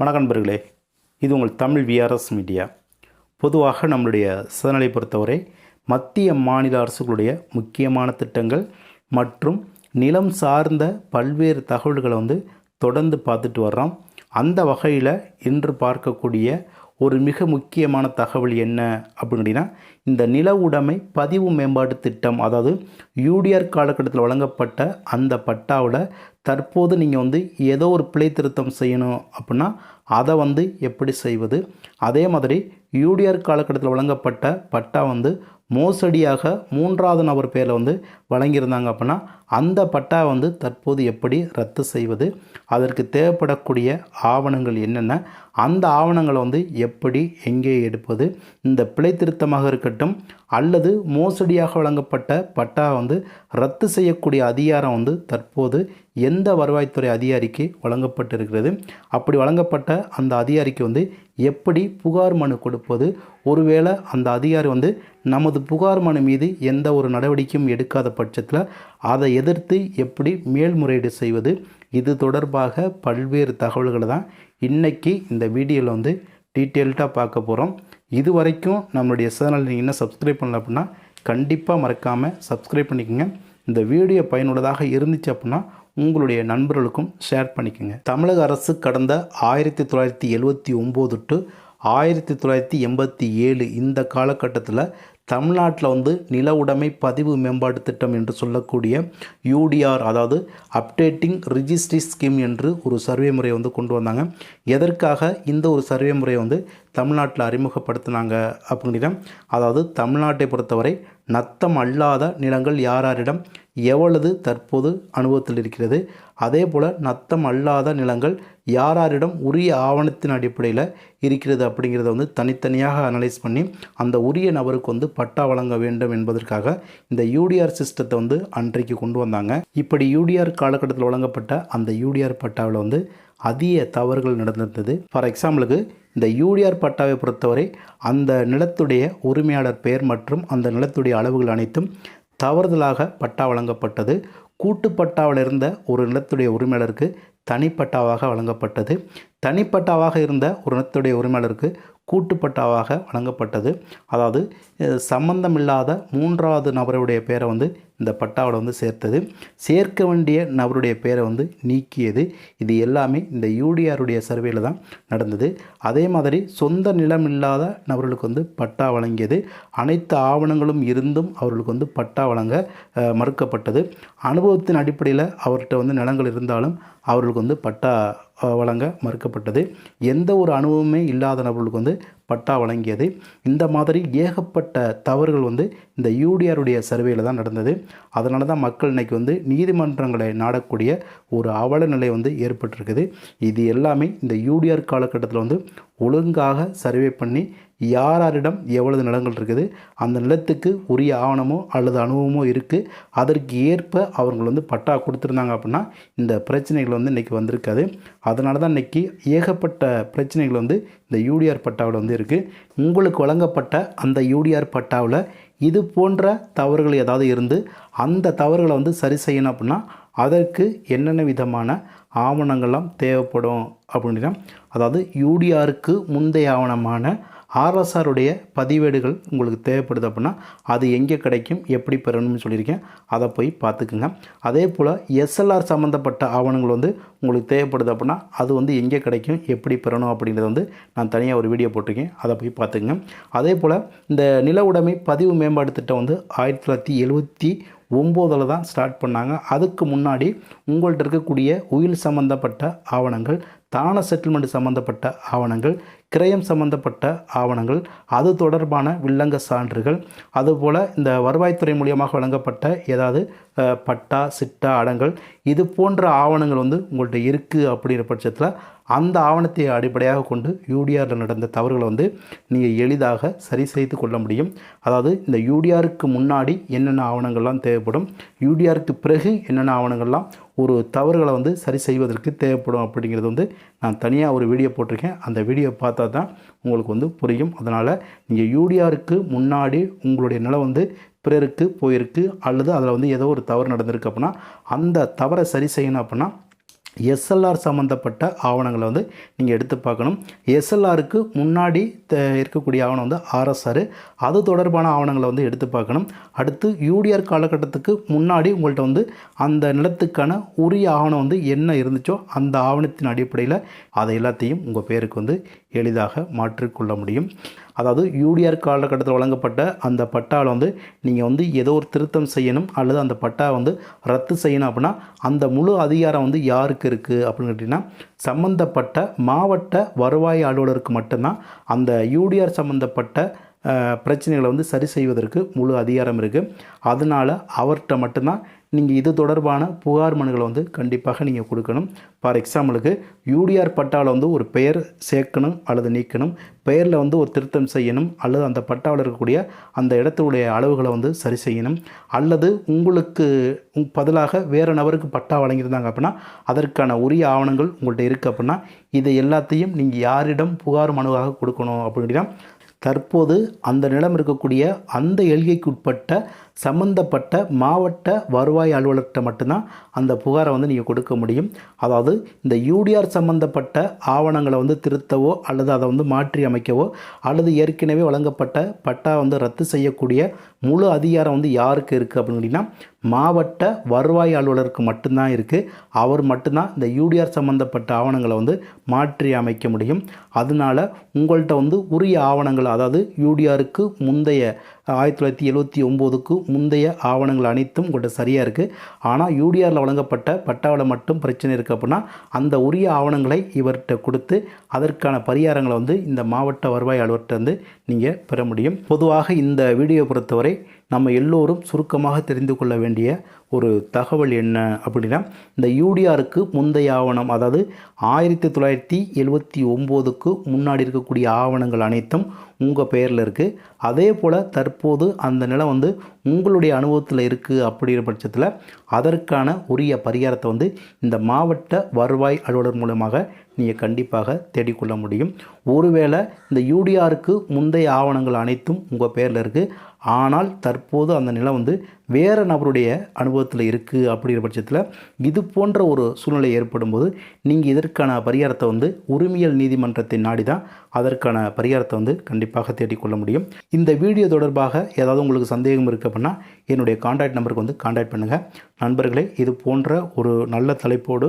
வணக்கம் நண்பர்களே. இது உங்கள் தமிழ் விஆர்எஸ் மீடியா பொதுவாக நம்மளுடைய சிதநிலை பொறுத்தவரை மத்திய மாநில அரசுகளுடைய முக்கியமான திட்டங்கள் மற்றும் நிலம் சார்ந்த பல்வேறு தகவல்களை வந்து தொடர்ந்து பார்த்துட்டு வர்றோம். அந்த வகையில் இன்று பார்க்கக்கூடிய ஒரு மிக முக்கியமான தகவல் என்ன அப்படின்னா இந்த நில உடைமை பதிவு மேம்பாட்டு திட்டம் அதாவது யூடிஆர் காலகட்டத்தில் வழங்கப்பட்ட அந்த பட்டாவில் தற்போது நீங்கள் வந்து ஏதோ ஒரு பிழை திருத்தம் செய்யணும் அப்படின்னா அதை வந்து எப்படி செய்வது? அதே மாதிரி யூடிஆர் காலகட்டத்தில் வழங்கப்பட்ட பட்டா வந்து மோசடியாக மூன்றாவது நபர் பேரில் வந்து வழங்கியிருந்தாங்க அப்படின்னா அந்த பட்டா வந்து தற்போது எப்படி ரத்து செய்வது அதற்கு தேவைப்படக்கூடிய ஆவணங்கள் என்னென்ன அந்த ஆவணங்களை வந்து எப்படி எங்கே எடுப்பது இந்த பிழை திருத்தமாக இருக்கட்டும் அல்லது மோசடியாக வழங்கப்பட்ட பட்டா வந்து ரத்து செய்யக்கூடிய அதிகாரம் வந்து தற்போது எந்த வருவாய்த்துறை அதிகாரிக்கு வழங்கப்பட்டிருக்கிறது அப்படி வழங்கப்பட்ட அந்த அதிகாரிக்கு வந்து எப்படி புகார் மனு கொடுப்பது ஒருவேளை அந்த அதிகாரி வந்து நமது புகார் மனு மீது எந்த ஒரு நடவடிக்கையும் எடுக்காத பட்சத்தில் அதை எதிர்த்து எப்படி மேல்முறையீடு செய்வது இது தொடர்பாக பல்வேறு தகவல்களை தான் இன்றைக்கி இந்த வீடியோவில் வந்து டீட்டெயில்டாக பார்க்க போகிறோம் இது வரைக்கும் நம்மளுடைய சேனல் நீங்கள் இன்னும் சப்ஸ்கிரைப் பண்ணல அப்படின்னா கண்டிப்பாக மறக்காமல் சப்ஸ்கிரைப் பண்ணிக்கோங்க. இந்த வீடியோ பயனுள்ளதாக இருந்துச்சு அப்படின்னா உங்களுடைய நண்பர்களுக்கும் ஷேர் பண்ணிக்கோங்க. தமிழக அரசு கடந்த ஆயிரத்தி தொள்ளாயிரத்தி எழுவத்தி ஒம்பது டு ஆயிரத்தி தொள்ளாயிரத்தி எண்பத்தி ஏழு இந்த காலகட்டத்தில் தமிழ்நாட்டில் வந்து நில உடைமை பதிவு மேம்பாட்டு திட்டம் என்று சொல்லக்கூடிய யூடிஆர் அதாவது அப்டேட்டிங் ரிஜிஸ்ட்ரி ஸ்கீம் என்று ஒரு சர்வே முறையை வந்து கொண்டு வந்தாங்க. எதற்காக இந்த ஒரு சர்வே முறையை வந்து தமிழ்நாட்டில் அறிமுகப்படுத்தினாங்க அப்படின்னா அதாவது தமிழ்நாட்டை பொறுத்தவரை நத்தம் அல்லாத நிலங்கள் யார் யாரிடம் எவ்வளவு தற்போது அனுபவத்தில் இருக்கிறது? அதே போல் நத்தம் அல்லாத நிலங்கள் யார் யாரிடம் உரிய ஆவணத்தின் அடிப்படையில் இருக்கிறது அப்படிங்கிறத வந்து தனித்தனியாக அனலைஸ் பண்ணி அந்த உரிய நபருக்கு வந்து பட்டா வழங்க வேண்டும் என்பதற்காக இந்த யூடிஆர் சிஸ்டத்தை வந்து அன்றைக்கு கொண்டு வந்தாங்க. இப்படி யூடிஆர் காலகட்டத்தில் வழங்கப்பட்ட அந்த யூடிஆர் பட்டாவில் வந்து அதிக தவறுகள் நடந்திருந்தது ஃபார் எக்ஸாம்பிளுக்கு இந்த யூடிஆர் பட்டாவை பொறுத்தவரை அந்த நிலத்துடைய உரிமையாளர் பெயர் மற்றும் அந்த நிலத்துடைய அளவுகள் அனைத்தும் தவறுதலாக பட்டா வழங்கப்பட்டது. கூட்டு பட்டாவில் இருந்த ஒரு நிலத்துடைய உரிமையாளருக்கு தனிப்பட்டாவாக வழங்கப்பட்டது. தனிப்பட்டாவாக இருந்த ஒரு நிலத்துடைய உரிமையாளருக்கு கூட்டுப்பட்டாவாக வழங்கப்பட்டது அதாவது சம்பந்தமில்லாத மூன்றாவது நபருடைய பேரை வந்து இந்த பட்டாவில் வந்து சேர்த்தது. சேர்க்க வேண்டிய நபருடைய பேரை வந்து நீக்கியது. இது எல்லாமே இந்த யூடிஆருடைய சர்வேல தான் நடந்தது. அதே மாதிரி சொந்த நிலம் இல்லாத நபர்களுக்கு வந்து பட்டா வழங்கியது. அனைத்து ஆவணங்களும் இருந்தும் அவர்களுக்கு வந்து பட்டா வழங்க மறுக்கப்பட்டது. அனுபவத்தின் அடிப்படையில் அவர்கிட்ட வந்து நிலங்கள் இருந்தாலும் அவர்களுக்கு வந்து பட்டா வழங்க மறுக்கப்பட்டது. எந்த ஒரு அனுபவமே இல்லாத நபர்களுக்கு வந்து பட்டா வழங்கியது. இந்த மாதிரி ஏகப்பட்ட தவறுகள் வந்து இந்த யூடிஆருடைய சர்வேல தான் நடந்தது. அதனால தான் மக்கள் இன்றைக்கி வந்து நீதிமன்றங்களை நாடக்கூடிய ஒரு அவல நிலை வந்து ஏற்பட்டிருக்குது. இது எல்லாமே இந்த யூடிஆர் காலகட்டத்தில் வந்து ஒழுங்காக சர்வே பண்ணி யார் யாரிடம் எவ்வளவு நிலங்கள் இருக்குது அந்த நிலத்துக்கு உரிய ஆவணமோ அல்லது அனுபவமோ இருக்குது அதற்கு ஏற்ப அவர்கள் வந்து பட்டா கொடுத்துருந்தாங்க அப்படின்னா இந்த பிரச்சனைகள் வந்து இன்றைக்கி வந்திருக்காது. அதனால தான் இன்றைக்கி ஏகப்பட்ட பிரச்சனைகள் வந்து இந்த யூடிஆர் பட்டாவில் வந்து இருக்குது உங்களுக்கு வழங்கப்பட்ட அந்த யூடிஆர் பட்டாவில் இது போன்ற தவறுகள் ஏதாவது இருந்து அந்த தவறுகளை வந்து சரி செய்யணும் அப்படின்னா அதற்கு என்னென்ன விதமான ஆவணங்கள்லாம் தேவைப்படும் அப்படின்னா அதாவது யூடிஆருக்கு முந்தைய ஆவணமான ஆர்எஸ்ஆருடைய பதிவேடுகள் உங்களுக்கு தேவைப்படுது அப்படின்னா அது எங்கே கிடைக்கும் எப்படி பெறணும்னு சொல்லியிருக்கேன். அதை போய் பார்த்துக்குங்க. அதே போல் எஸ்எல்ஆர் சம்மந்தப்பட்ட ஆவணங்கள் வந்து உங்களுக்கு தேவைப்படுது அப்படின்னா அது வந்து எங்கே கிடைக்கும் எப்படி பெறணும் அப்படிங்கிறத வந்து நான் தனியாக ஒரு வீடியோ போட்டிருக்கேன். அதை போய் பார்த்துக்குங்க. அதே போல் இந்த நில உடைமை பதிவு மேம்பாடு திட்டம் வந்து ஆயிரத்தி தொள்ளாயிரத்தி எழுபத்தி ஒம்போதில் தான் ஸ்டார்ட் பண்ணாங்க. அதுக்கு முன்னாடி உங்கள்கிட்ட இருக்கக்கூடிய உயில் சம்மந்தப்பட்ட ஆவணங்கள் தான செட்டில்மெண்ட் சம்மந்தப்பட்ட ஆவணங்கள் கிரயம் சம்மந்தப்பட்ட ஆவணங்கள் அது தொடர்பான வில்லங்க சான்றுகள் அதுபோல் இந்த வருவாய்த்துறை மூலியமாக வழங்கப்பட்ட ஏதாவது பட்டா சிட்டா அடங்கல் இது போன்ற ஆவணங்கள் வந்து உங்கள்கிட்ட இருக்குது அப்படிங்கிற பட்சத்தில் அந்த ஆவணத்தை அடிப்படையாக கொண்டு யூடிஆரில் நடந்த தவறுகளை வந்து நீங்கள் எளிதாக சரி செய்து கொள்ள முடியும். அதாவது இந்த யூடிஆருக்கு முன்னாடி என்னென்ன ஆவணங்கள்லாம் தேவைப்படும் யூடிஆருக்கு பிறகு என்னென்ன ஆவணங்கள்லாம் ஒரு தவறுகளை வந்து சரி செய்வதற்கு தேவைப்படும் அப்படிங்கிறது வந்து நான் தனியாக ஒரு வீடியோ போட்டிருக்கேன். அந்த வீடியோ பார்த்தா தான் உங்களுக்கு வந்து புரியும். அதனால் நீங்கள் யூடிஆருக்கு முன்னாடி உங்களுடைய நிலம் வந்து பிறருக்கு போயிருக்கு அல்லது அதில் வந்து ஏதோ ஒரு தவறு நடந்திருக்கு அப்படின்னா அந்த தவறை சரி செய்யணும் அப்படின்னா எஸ்எல்ஆர் சம்மந்தப்பட்ட ஆவணங்களை வந்து நீங்கள் எடுத்து பார்க்கணும். எஸ்எல்ஆருக்கு முன்னாடி த- இருக்கக்கூடிய ஆவணம் வந்து ஆர்எஸ்ஆர் அது தொடர்பான ஆவணங்களை வந்து எடுத்து பார்க்கணும். அடுத்து யூடிஆர் காலகட்டத்துக்கு முன்னாடி உங்கள்கிட்ட வந்து அந்த நிலத்துக்கான உரிய ஆவணம் வந்து என்ன இருந்துச்சோ அந்த ஆவணத்தின் அடிப்படையில் அதை எல்லாத்தையும் உங்கள் பேருக்கு வந்து எளிதாக மாற்றிக்கொள்ள முடியும். அதாவது யூடிஆர் காலகட்டத்தில் வழங்கப்பட்ட அந்த பட்டாவில் வந்து நீங்கள் வந்து ஏதோ ஒரு திருத்தம் செய்யணும் அல்லது அந்த பட்டா வந்து ரத்து செய்யணும் அப்படின்னா அந்த முழு அதிகாரம் வந்து யாருக்கு இருக்குது அப்படின்னு கேட்டிங்கன்னா சம்மந்தப்பட்ட மாவட்ட வருவாய் அலுவலருக்கு மட்டும்தான். அந்த யூடிஆர் சம்மந்தப்பட்ட பிரச்சனைகளை வந்து சரி செய்வதற்கு முழு அதிகாரம் இருக்குது அதனால் அவர்கிட்ட மட்டும்தான் நீங்கள் இது தொடர்பான புகார் மனுகளை வந்து கண்டிப்பாக நீங்கள் கொடுக்கணும். ஃபார் எக்ஸாம்பிளுக்கு யூடிஆர் பட்டாவில் வந்து ஒரு பெயர் சேர்க்கணும் அல்லது நீக்கணும். பெயரில் வந்து ஒரு திருத்தம் செய்யணும் அல்லது அந்த பட்டாவில் இருக்கக்கூடிய அந்த இடத்துடைய அளவுகளை வந்து சரி செய்யணும். அல்லது உங்களுக்கு உங் பதிலாக வேறு நபருக்கு பட்டா வழங்கியிருந்தாங்க அப்படின்னா அதற்கான உரிய ஆவணங்கள் உங்கள்கிட்ட இருக்குது அப்படின்னா இதை எல்லாத்தையும் நீங்கள் யாரிடம் புகார் மனுவாக கொடுக்கணும் அப்படின்னா தற்போது அந்த நிலம் இருக்கக்கூடிய அந்த எல்கைக்குட்பட்ட சம்பந்தப்பட்ட மாவட்ட வருவாய் அலுவலர்கிட்ட மட்டும்தான் அந்த புகாரை வந்து நீங்கள் கொடுக்க முடியும். அதாவது இந்த யூடிஆர் சம்பந்தப்பட்ட ஆவணங்களை வந்து திருத்தவோ அல்லது அதை வந்து மாற்றி அமைக்கவோ அல்லது ஏற்கனவே வழங்கப்பட்ட பட்டா வந்து ரத்து செய்யக்கூடிய முழு அதிகாரம் வந்து யாருக்கு இருக்குது அப்படின்னு கேட்டிங்கன்னா மாவட்ட வருவாய் அலுவலருக்கு மட்டும்தான் இருக்குது அவர் மட்டும்தான் இந்த யூடிஆர் சம்மந்தப்பட்ட ஆவணங்களை வந்து மாற்றி அமைக்க முடியும். அதனால உங்கள்கிட்ட வந்து உரிய ஆவணங்கள் அதாவது யூடிஆருக்கு முந்தைய ஆயிரத்தி தொள்ளாயிரத்தி எழுவத்தி ஒம்போதுக்கு முந்தைய ஆவணங்கள் அனைத்தும் உங்கள்கிட்ட சரியாக இருக்குது ஆனால் யூடிஆரில் வழங்கப்பட்ட பட்டாவில் மட்டும் பிரச்சனை இருக்குது அப்படின்னா அந்த உரிய ஆவணங்களை இவர்கிட்ட கொடுத்து அதற்கான பரிகாரங்களை வந்து இந்த மாவட்ட வருவாய் அலுவலர்கிட்ட வந்து நீங்கள் பெற முடியும். பொதுவாக இந்த வீடியோ பொறுத்தவரை நம்ம எல்லோரும் சுருக்கமாக தெரிந்து கொள்ள வேண்டிய ஒரு தகவல் என்ன அப்படின்னா இந்த யூடிஆருக்கு முந்தைய ஆவணம் அதாவது ஆயிரத்தி தொள்ளாயிரத்தி எழுபத்தி ஒம்போதுக்கு முன்னாடி இருக்கக்கூடிய ஆவணங்கள் அனைத்தும் உங்கள் பெயரில் இருக்குது அதே போல் தற்போது அந்த நிலம் வந்து உங்களுடைய அனுபவத்தில் இருக்குது அப்படிங்கிற பட்சத்தில் அதற்கான உரிய பரிகாரத்தை வந்து இந்த மாவட்ட வருவாய் அலுவலர் மூலமாக நீங்கள் கண்டிப்பாக தேடிக்கொள்ள முடியும். ஒருவேளை இந்த யூடிஆருக்கு முந்தைய ஆவணங்கள் அனைத்தும் உங்கள் பேரில் இருக்குது ஆனால் தற்போது அந்த நிலம் வந்து வேறு நபருடைய அனுபவத்தில் இருக்குது அப்படிங்கிற பட்சத்தில் இது போன்ற ஒரு சூழ்நிலை ஏற்படும் போது நீங்கள் இதற்கான பரிகாரத்தை வந்து உரிமையல் நீதிமன்றத்தை நாடி தான் அதற்கான பரிகாரத்தை வந்து கண்டிப்பாக தேடிக்கொள்ள முடியும். இந்த வீடியோ தொடர்பாக ஏதாவது உங்களுக்கு சந்தேகம் இருக்குது அப்படின்னா என்னுடைய காண்டாக்ட் நம்பருக்கு வந்து காண்டாக்ட் பண்ணுங்கள் நண்பர்களே இது போன்ற ஒரு நல்ல தலைப்போடு